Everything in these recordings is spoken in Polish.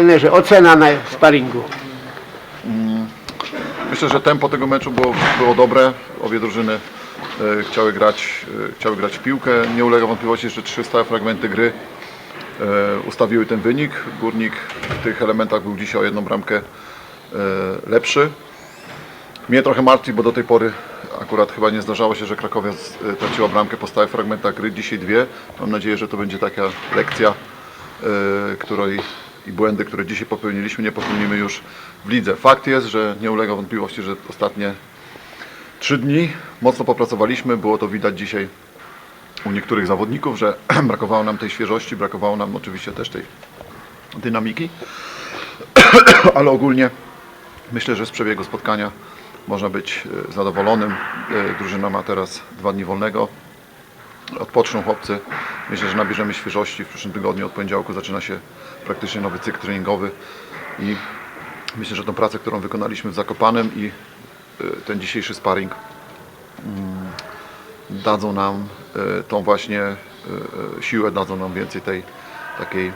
Trenerze, ocena na sparingu. Myślę, że tempo tego meczu było, było dobre. Obie drużyny e, chciały, grać, e, chciały grać w piłkę. Nie ulega wątpliwości, że trzy stałe fragmenty gry e, ustawiły ten wynik. Górnik w tych elementach był dzisiaj o jedną bramkę e, lepszy. Mnie trochę martwi, bo do tej pory akurat chyba nie zdarzało się, że Krakowia e, traciła bramkę po stałych fragmentach gry. Dzisiaj dwie. Mam nadzieję, że to będzie taka lekcja, e, której i błędy, które dzisiaj popełniliśmy, nie popełnimy już w lidze. Fakt jest, że nie ulega wątpliwości, że ostatnie trzy dni mocno popracowaliśmy. Było to widać dzisiaj u niektórych zawodników, że brakowało nam tej świeżości, brakowało nam oczywiście też tej dynamiki, ale ogólnie myślę, że z przebiegu spotkania można być e, zadowolonym. E, Drużyna ma teraz dwa dni wolnego. Odpoczną chłopcy. Myślę, że nabierzemy świeżości. W przyszłym tygodniu od poniedziałku zaczyna się praktycznie nowy cykl treningowy i myślę, że tą pracę, którą wykonaliśmy w Zakopanem i e, ten dzisiejszy sparring mm, dadzą nam e, tą właśnie e, siłę, dadzą nam więcej tej takiej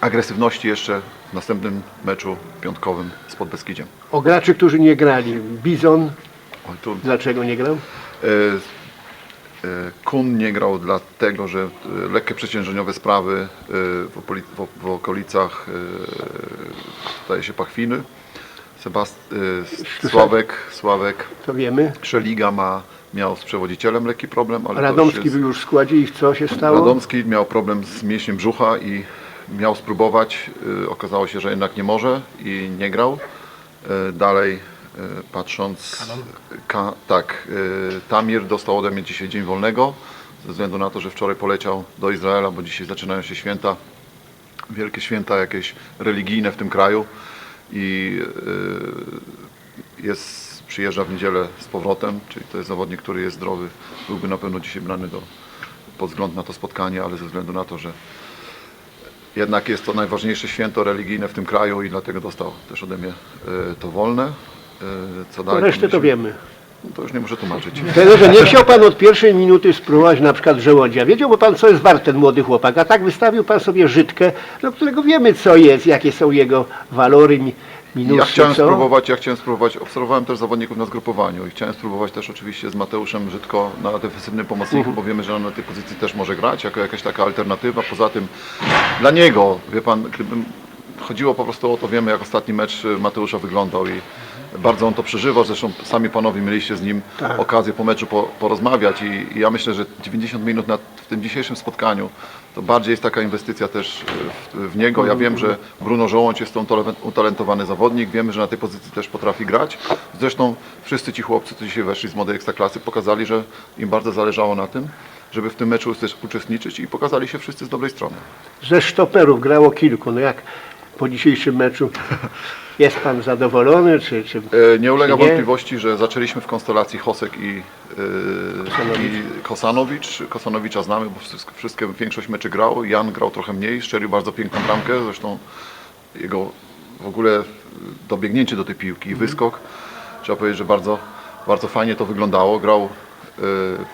agresywności jeszcze w następnym meczu piątkowym z Podbeskidziem. O graczy, którzy nie grali. Bizon, Oj, tu dlaczego nie grał? E, Kun nie grał dlatego, że e, lekkie przeciążeniowe sprawy e, w, okolicach e, zdaje się Pachwiny. Sebast, Sławek, Sławek To wiemy. Szeliga ma, miał z przewodzicielem lekki problem, ale Radomski jest, był już w składzie i co się stało? Radomski miał problem z mięśniem brzucha i miał spróbować. Okazało się, że jednak nie może i nie grał. Dalej patrząc, ka, tak, e, Tamir dostał ode mnie dzisiaj dzień wolnego ze względu na to, że wczoraj poleciał do Izraela, bo dzisiaj zaczynają się święta, wielkie święta jakieś religijne w tym kraju i e, jest, przyjeżdża w niedzielę z powrotem, czyli to jest zawodnik, który jest zdrowy, byłby na pewno dzisiaj brany do, pod wzgląd na to spotkanie, ale ze względu na to, że jednak jest to najważniejsze święto religijne w tym kraju i dlatego dostał też ode mnie e, to wolne. E, Co To dalej? resztę to wiemy. No To już nie muszę tłumaczyć. Trenerze, nie chciał Pan od pierwszej minuty spróbować na przykład żołądzia. Wiedziałby Pan, co jest wart ten młody chłopak, a tak wystawił Pan sobie Żydkę, do którego wiemy, co jest, jakie są jego walory, mi- minusy, Ja chciałem co? spróbować, ja chciałem spróbować, obserwowałem też zawodników na zgrupowaniu i chciałem spróbować też oczywiście z Mateuszem Żydko na defensywnym pomocniku, bo wiemy, że on na tej pozycji też może grać, jako jakaś taka alternatywa. Poza tym dla niego, wie pan, gdybym chodziło po prostu o to, wiemy jak ostatni mecz y, Mateusza wyglądał i bardzo on to przeżywał, zresztą sami panowie mieliście z nim Tak. okazję po meczu po, porozmawiać i, i ja myślę, że 90 minut na, w tym dzisiejszym spotkaniu to bardziej jest taka inwestycja też y, w, w niego. Ja wiem, że Bruno Żołądź jest to utale- utalentowany zawodnik, wiemy, że na tej pozycji też potrafi grać. Zresztą wszyscy ci chłopcy, co dzisiaj weszli z młodej ekstraklasy, pokazali, że im bardzo zależało na tym, żeby w tym meczu też uczestniczyć i pokazali się wszyscy z dobrej strony. Ze sztoperów grało kilku. No jak po dzisiejszym meczu jest Pan zadowolony, czy, czy E, Nie ulega Czy wątpliwości, że zaczęliśmy w konstelacji Hosek i, e, i Kosanowicz. Kosanowicza znamy, bo wszystko, wszystkie, większość meczy grał. Jan grał trochę mniej, strzelił bardzo piękną bramkę. Zresztą jego w ogóle dobiegnięcie do tej piłki i wyskok, trzeba powiedzieć, że bardzo, bardzo fajnie to wyglądało. Grał e,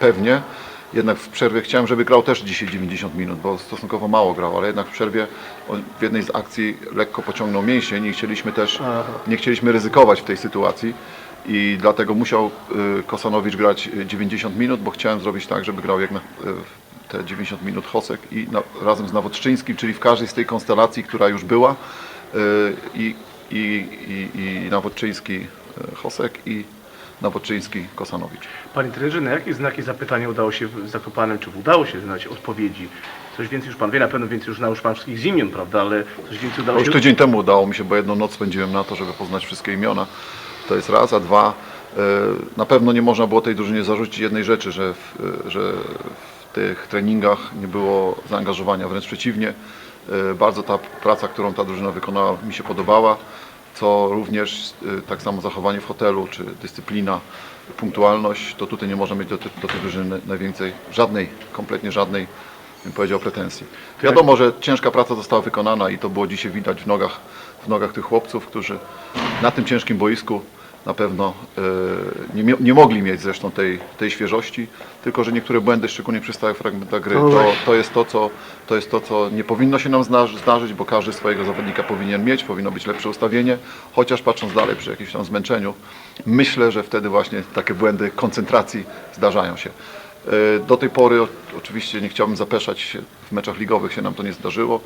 pewnie. Jednak w przerwie chciałem, żeby grał też dzisiaj 90 minut, bo stosunkowo mało grał, ale jednak w przerwie w jednej z akcji lekko pociągnął mięsień i chcieliśmy też, nie chcieliśmy ryzykować w tej sytuacji i dlatego musiał y, Kosanowicz grać y, 90 minut, bo chciałem zrobić tak, żeby grał jak na, y, te 90 minut Hosek i na, razem z Nawodczyńskim, czyli w każdej z tej konstelacji, która już była y, i, i, i, i Nawodczyński Hosek i Nawodczyński Kosanowicz. Panie trenerze, na jakie znaki zapytania udało się w Zakopanem, czy udało się znać odpowiedzi? Coś więcej już Pan wie, na pewno więcej już znał już Pan wszystkich z imion, prawda, ale coś więcej udało już się... tydzień temu udało mi się, bo jedną noc spędziłem na to, żeby poznać wszystkie imiona. To jest raz, a dwa, e, na pewno nie można było tej drużynie zarzucić jednej rzeczy, że w, e, że w tych treningach nie było zaangażowania, wręcz przeciwnie. E, Bardzo ta praca, którą ta drużyna wykonała mi się podobała, co również e, tak samo zachowanie w hotelu, czy dyscyplina, punktualność, to tutaj nie można mieć do, tej- do tej drużyny najwięcej, żadnej, kompletnie żadnej bym powiedział, pretensji. Wiadomo, że ciężka praca została wykonana i to było dzisiaj widać w nogach, w nogach tych chłopców, którzy na tym ciężkim boisku na pewno e, nie, nie mogli mieć zresztą tej, tej świeżości, tylko że niektóre błędy, szczególnie przy stałych fragmentach gry, No to, to, jest to, co, to jest to, co nie powinno się nam zdarzyć, bo każdy swojego zawodnika powinien mieć, powinno być lepsze ustawienie, chociaż patrząc dalej przy jakimś tam zmęczeniu, myślę, że wtedy właśnie takie błędy koncentracji zdarzają się. E, Do tej pory oczywiście nie chciałbym zapeszać w meczach ligowych się nam to nie zdarzyło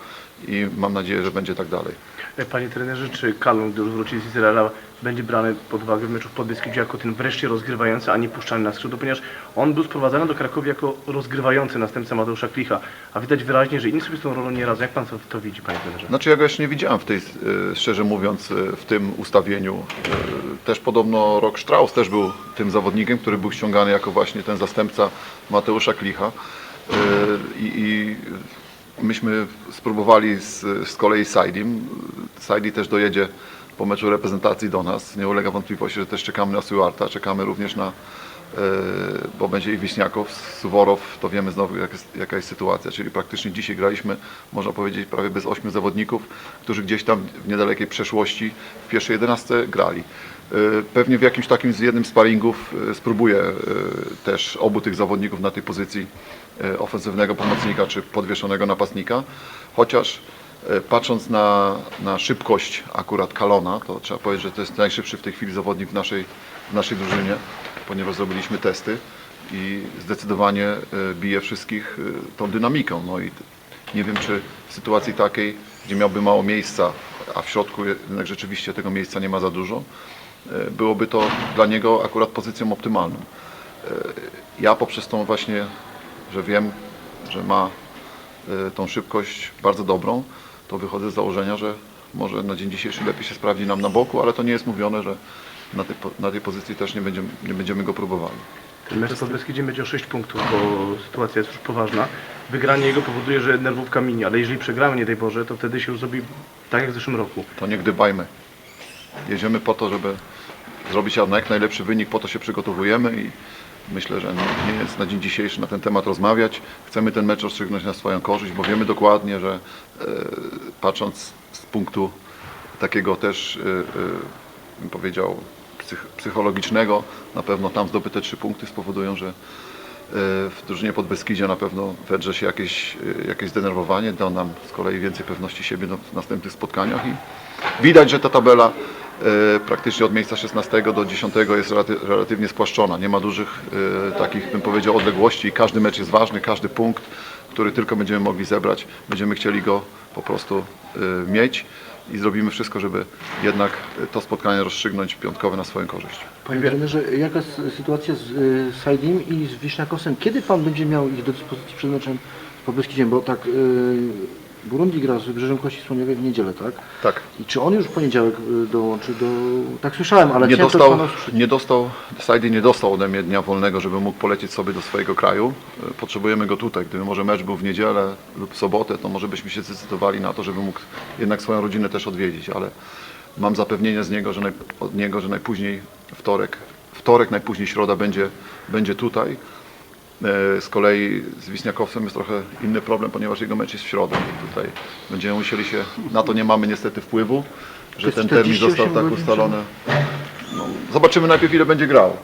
i mam nadzieję, że będzie tak dalej. E, Panie trenerze, czy gdy już wróci z Izraela, będzie brany pod uwagę w meczu w Podbeskidziu jako ten wreszcie rozgrywający, a nie puszczany na skrzydło, ponieważ on był sprowadzany do Krakowi jako rozgrywający następca Mateusza Klicha, a widać wyraźnie, że inni sobie z tą rolą nie radzą. Jak pan to, to widzi, panie trenerze? Znaczy ja go jeszcze nie widziałem w tej, e, szczerze mówiąc, w tym ustawieniu. Też podobno Rok Strauss też był tym zawodnikiem, który był ściągany jako właśnie ten zastępca Mateusza Klicha. E, I, i myśmy spróbowali z, z kolei Saidim. Saidi też dojedzie po meczu reprezentacji do nas. Nie ulega wątpliwości, że też czekamy na Stewarta, czekamy również na, e, bo będzie i Wiśniakow, Suworow, to wiemy znowu jak jest, jaka jest sytuacja, czyli praktycznie dzisiaj graliśmy, można powiedzieć, prawie bez ośmiu zawodników, którzy gdzieś tam w niedalekiej przeszłości w pierwszej 11 grali. E, Pewnie w jakimś takim z jednym z sparingów e, spróbuję e, też obu tych zawodników na tej pozycji ofensywnego pomocnika czy podwieszonego napastnika, chociaż patrząc na, na szybkość akurat Kalona, to trzeba powiedzieć, że to jest najszybszy w tej chwili zawodnik w naszej, w naszej drużynie, ponieważ zrobiliśmy testy i zdecydowanie bije wszystkich tą dynamiką. No i nie wiem, czy w sytuacji takiej, gdzie miałby mało miejsca, a w środku jednak rzeczywiście tego miejsca nie ma za dużo, byłoby to dla niego akurat pozycją optymalną. E, Ja poprzez tą właśnie, że wiem, że ma e, tą szybkość bardzo dobrą, to wychodzę z założenia, że może na dzień dzisiejszy lepiej się sprawdzi nam na boku, ale to nie jest mówione, że na tej, na tej pozycji też nie będziemy, nie będziemy go próbowali. Ten mecz z Podbeskidziem będzie o 6 punktów, bo sytuacja jest już poważna. Wygranie jego powoduje, że nerwówka minie, ale jeżeli przegramy, nie daj Boże, to wtedy się już zrobi tak jak w zeszłym roku. To nie gdybajmy. Jedziemy po to, żeby zrobić jak najlepszy wynik, po to się przygotowujemy i myślę, że nie jest na dzień dzisiejszy na ten temat rozmawiać. Chcemy ten mecz rozstrzygnąć na swoją korzyść, bo wiemy dokładnie, że e, patrząc z punktu takiego też, e, e, bym powiedział, psych, psychologicznego, na pewno tam zdobyte trzy punkty spowodują, że w drużynie pod Beskidzie na pewno wedrze się jakieś, jakieś zdenerwowanie, da nam z kolei więcej pewności siebie w następnych spotkaniach i widać, że ta tabela praktycznie od miejsca 16 do 10 jest relaty- relatywnie spłaszczona. Nie ma dużych e, takich, bym powiedział, odległości i każdy mecz jest ważny, każdy punkt, który tylko będziemy mogli zebrać, będziemy chcieli go po prostu e, mieć i zrobimy wszystko, żeby jednak e, to spotkanie rozstrzygnąć piątkowe na swoją korzyść. Panie trenerze, jaka jest sytuacja z Saidim i z Wiśniakowsem? Kiedy Pan będzie miał ich do dyspozycji przed meczem z Podbeskidziem? Bo tak, Burundi gra z Wybrzeżem Kości Słoniowej w niedzielę, tak? Tak. I czy on już w poniedziałek y, dołączy do... Tak słyszałem, ale nie chciałem dostał, Pana usłyszeć. nie dostał, Saidi nie dostał ode mnie dnia wolnego, żeby mógł polecieć sobie do swojego kraju. E, Potrzebujemy go tutaj. Gdyby może mecz był w niedzielę lub sobotę, to może byśmy się zdecydowali na to, żeby mógł jednak swoją rodzinę też odwiedzić, ale mam zapewnienie z niego, że naj, od niego, że najpóźniej wtorek, wtorek, najpóźniej środa będzie, będzie tutaj. E, Z kolei z Wiśniakowcem jest trochę inny problem, ponieważ jego mecz jest w środę i tutaj będziemy musieli się, na to nie mamy niestety wpływu, że ten termin 48 został tak ustalony. No, zobaczymy najpierw ile będzie grał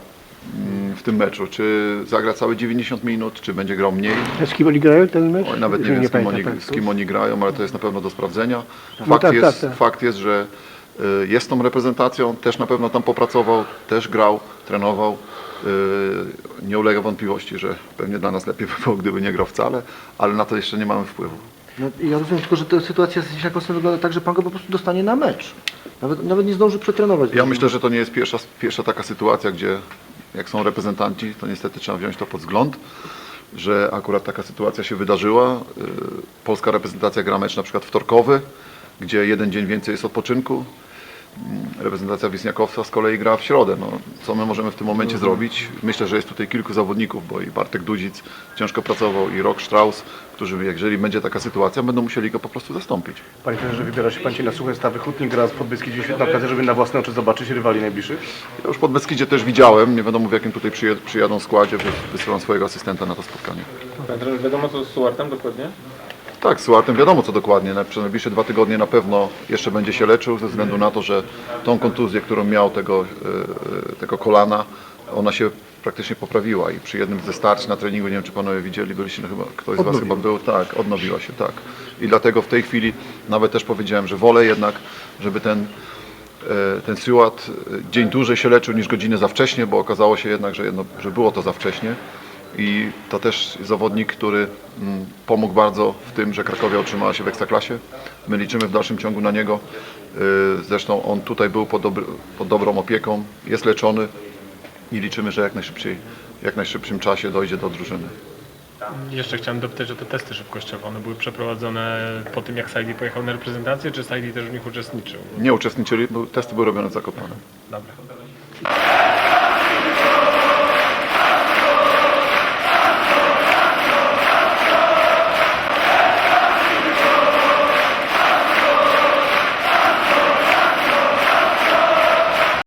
mm, w tym meczu. Czy zagra całe 90 minut, czy będzie grał mniej. Z kim oni grają ten mecz? Oj, nawet nie Że wiem z kim, pamiętam, oni, tak. z kim oni grają, ale to jest na pewno do sprawdzenia. Fakt, No tak, jest, tak, tak. fakt jest, że y, jest tą reprezentacją, też na pewno tam popracował, też grał, trenował. Y, Nie ulega wątpliwości, że pewnie dla nas lepiej by było, gdyby nie grał wcale, ale na to jeszcze nie mamy wpływu. No, ja rozumiem tylko, że ta sytuacja z Wiśniakowsem wygląda tak, że Pan go po prostu dostanie na mecz. Nawet, nawet nie zdąży przetrenować. Ja myślę, że to nie jest pierwsza, pierwsza taka sytuacja, gdzie jak są reprezentanci, to niestety trzeba wziąć to pod wzgląd, że akurat taka sytuacja się wydarzyła. Y, Polska reprezentacja gra mecz na przykład wtorkowy, gdzie jeden dzień więcej jest odpoczynku. Reprezentacja Wisniakowca z kolei gra w środę. No, co my możemy w tym momencie zrobić? Myślę, że jest tutaj kilku zawodników, bo i Bartek Dudzic ciężko pracował, i Rok Strauss, którzy jeżeli będzie taka sytuacja, będą musieli go po prostu zastąpić. Panie trenerze, wybiera się pan dzisiaj na suche stawy. Hutnik gra z Podbeskidziem. Świetna okazja, żeby na własne oczy zobaczyć rywali najbliższych. Ja już pod Beskidzie też widziałem, nie wiadomo w jakim tutaj przyje- przyjadą składzie, więc wysyłam swojego asystenta na to spotkanie. Panie trenerze, wiadomo co z Stuartem dokładnie? Tak, z Suartem wiadomo co dokładnie. Na, przez najbliższe dwa tygodnie na pewno jeszcze będzie się leczył ze względu na to, że tą kontuzję, którą miał tego, e, tego kolana, ona się praktycznie poprawiła i przy jednym ze starć na treningu, nie wiem czy panowie widzieli, byliście no chyba, ktoś z was chyba był, tak, odnowiła się, tak. I dlatego w tej chwili nawet też powiedziałem, że wolę jednak, żeby ten e, ten e, dzień dłużej się leczył niż godzinę za wcześnie, bo okazało się jednak, że, jedno, że było to za wcześnie. I to też zawodnik, który mm, pomógł bardzo w tym, że Krakowia utrzymała się w Ekstraklasie. My liczymy w dalszym ciągu na niego. E, Zresztą on tutaj był pod, dobry, pod dobrą opieką, jest leczony i liczymy, że jak najszybciej, jak najszybszym czasie dojdzie do drużyny. Jeszcze chciałem dopytać o te testy szybkościowe. One były przeprowadzone po tym, jak Saidi pojechał na reprezentację, czy Saidi też w nich uczestniczył? Nie uczestniczyli, bo testy były robione w Zakopanem. Dobra.